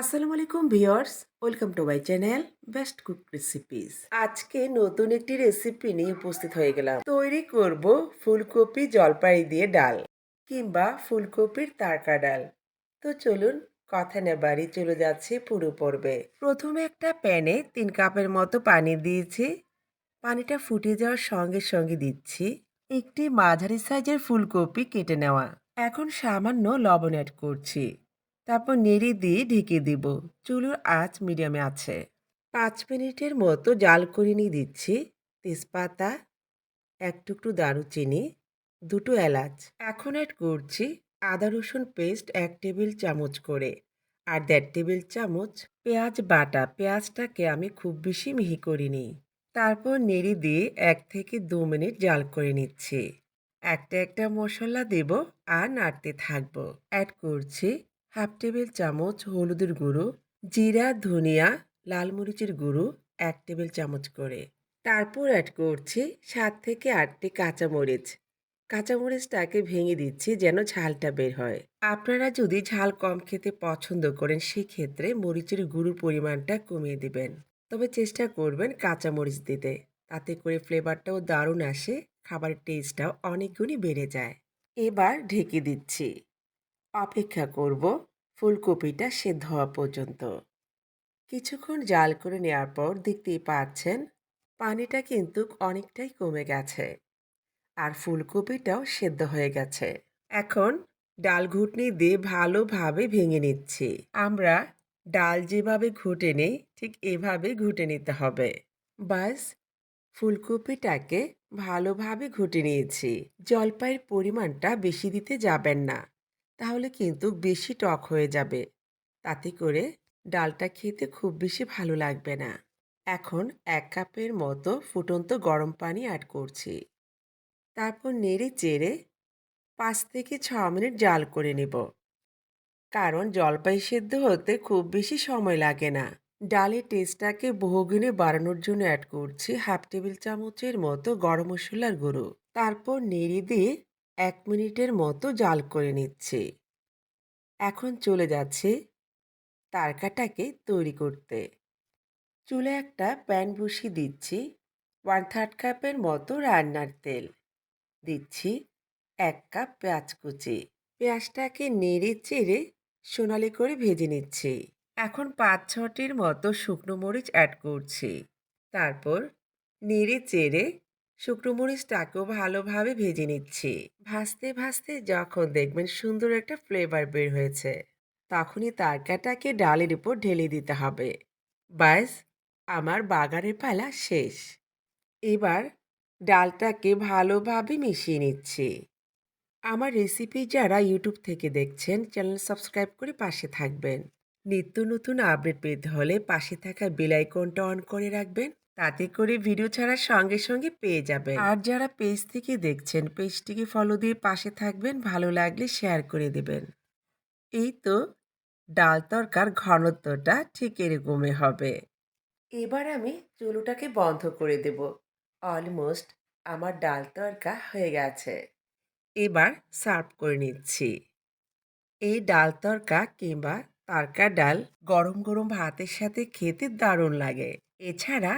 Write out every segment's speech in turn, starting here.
আসসালামু আলাইকুম viewers, welcome to my channel best cook recipes. আজকে নতুন একটি রেসিপি নিয়ে উপস্থিত হয়ে গেলাম। তৈরি করব ফুলকপি জলপাই দিয়ে ডাল কিংবা ফুলকপির তারকা ডাল। তো চলুন কথা না বাড়ি চলে যাচ্ছে পুরো পর্বে। প্রথমে একটা প্যানে তিন কাপের মতো পানি দিয়েছি। পানিটা ফুটে যাওয়ার সঙ্গে সঙ্গে দিচ্ছি একটি মাঝারি সাইজের ফুলকপি কেটে নেওয়া। এখন সামান্য লবণ অ্যাড করছি। তারপর নেড়ে দিয়ে ঢেকে দিব। চুলোর আঁচ মিডিয়ামে আছে। পাঁচ মিনিটের মতো জাল করে নিয়ে দিচ্ছি। তেজপাতা, এক টুকরো দারুচিনি, দুটো এলাচ। এখন অ্যাড করছি আদা রসুন পেস্ট এক টেবিল চামচ করে আর দেড় টেবিল চামচ পেঁয়াজ বাটা। পেঁয়াজটাকে আমি খুব বেশি মিহি করিনি। তারপর নেড়ে দিয়ে এক থেকে দু মিনিট জাল করে নিচ্ছি। একটা একটা মশলা দেব আর নাড়তে থাকব। অ্যাড করছি হাফ টেবিল চামচ হলুদের গুঁড়ো, জিরা, ধনিয়া, লাল মরিচের গুঁড়ো, এক টেবিল চামচ করে। তারপর অ্যাড করছি সাত থেকে আটটি কাঁচামরিচ। কাঁচামরিচটাকে ভেঙে দিচ্ছি যেন ঝালটা বের হয়। আপনারা যদি ঝাল কম খেতে পছন্দ করেন, সেক্ষেত্রে মরিচের গুঁড়োর পরিমাণটা কমিয়ে দিবেন। তবে চেষ্টা করবেন কাঁচামরিচ দিতে। তাতে করে ফ্লেভারটাও দারুণ আসে, খাবারের টেস্টটাও অনেক গুণই বেড়ে যায়। এবার ঢেকে দিচ্ছি। অপেক্ষা করব ফুলকপিটা সেদ্ধ হওয়া পর্যন্ত। কিছুক্ষণ জাল করে নেওয়ার পর দেখতেই পাচ্ছেন পানিটা কিন্তু অনেকটাই কমে গেছে আর ফুলকপিটাও সেদ্ধ হয়ে গেছে। এখন ডাল ঘুটনি দিয়ে ভালোভাবে ভেঙে নিচ্ছি। আমরা ডাল যেভাবে ঘুটে নেই ঠিক এভাবে ঘুটে নিতে হবে। বাস ফুলকপিটাকে ভালোভাবে ঘুটে নিয়েছি। জলপাইয়ের পরিমাণটা বেশি দিতে যাবেন না। তাহলে কিন্তু বেশি টক হয়ে যাবে। তাতে করে ডালটা খেতে খুব বেশি ভালো লাগবে না। এখন এক কাপের মতো ফুটন্ত গরম পানি অ্যাড করছি। তারপর নেড়ে চেড়ে পাঁচ থেকে ছ মিনিট জাল করে নেব। কারণ জলপাই সেদ্ধ হতে খুব বেশি সময় লাগে না। ডালের টেস্টটাকে বহুগুণে বাড়ানোর জন্য অ্যাড করছি হাফ টেবিল চামচের মতো গরম মশলার গুঁড়ো। তারপর নেড়ে দিয়ে এক মিনিটের মতো জাল করে নিচ্ছে। এখন চলে যাচ্ছে তারকাটাকে তৈরি করতে। চুলে একটা প্যান বসিয়ে দিচ্ছি ওয়ান থার্ড কাপের মতো রান্নার তেল। দিচ্ছি এক কাপ পেঁয়াজ কুচি। পেঁয়াজটাকে নেড়ে চেড়ে সোনালি করে ভেজে নিচ্ছি। এখন পাঁচ ছটির মতো শুকনো মরিচ অ্যাড করছি। তারপর নেড়ে চেড়ে শুকনো মরিচটাকেও ভালোভাবে ভেজে নিচ্ছি। ভাজতে ভাজতে যখন দেখবেন সুন্দর একটা ফ্লেভার বের হয়েছে, তখনই তারকাটাকে ডালের উপর ঢেলে দিতে হবে। ব্যাস, আমার বাগানের পালা শেষ। এবার ডালটাকে ভালোভাবে মিশিয়ে নিচ্ছি। আমার রেসিপি যারা ইউটিউব থেকে দেখছেন চ্যানেল সাবস্ক্রাইব করে পাশে থাকবেন। নিত্য নতুন আপডেট পেতে হলে পাশে থাকা বেল আইকনটা অন করে রাখবেন। তাতে করে ভিডিও ছাড়ার সঙ্গে সঙ্গে পেয়ে যাবেন। আর যারা পেজ থেকে দেখছেন পেজটিকে ফলো দিয়ে পাশে থাকবেন, ভালো লাগলে শেয়ার করে দেবেন। এই তো ডাল তরকার ঘনত্বটা ঠিক এরকমই হবে। এবার আমি চুলোটাকে বন্ধ করে দেব। অলমোস্ট আমার ডাল তরকা হয়ে গেছে। এবার সার্ভ করে নিচ্ছি। এই ডাল তরকা কিংবা তারকা ডাল গরম গরম ভাতের সাথে খেতে দারুণ লাগে। এছাড়া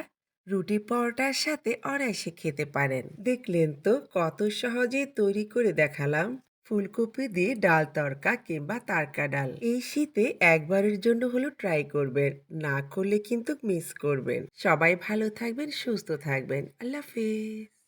রুটি পরোটার সাথে অনায়াসে খেতে পারেন। দেখলেন তো কত সহজে তৈরি করে দেখালাম। ফুলকপি দিয়ে ডাল তরকা কিংবা তারকা ডাল। এই শীতে একবারের জন্য হলো ট্রাই করবেন, না করলে কিন্তু মিস করবেন। সবাই ভালো থাকবেন, সুস্থ থাকবেন। আল্লাহ হাফিজ।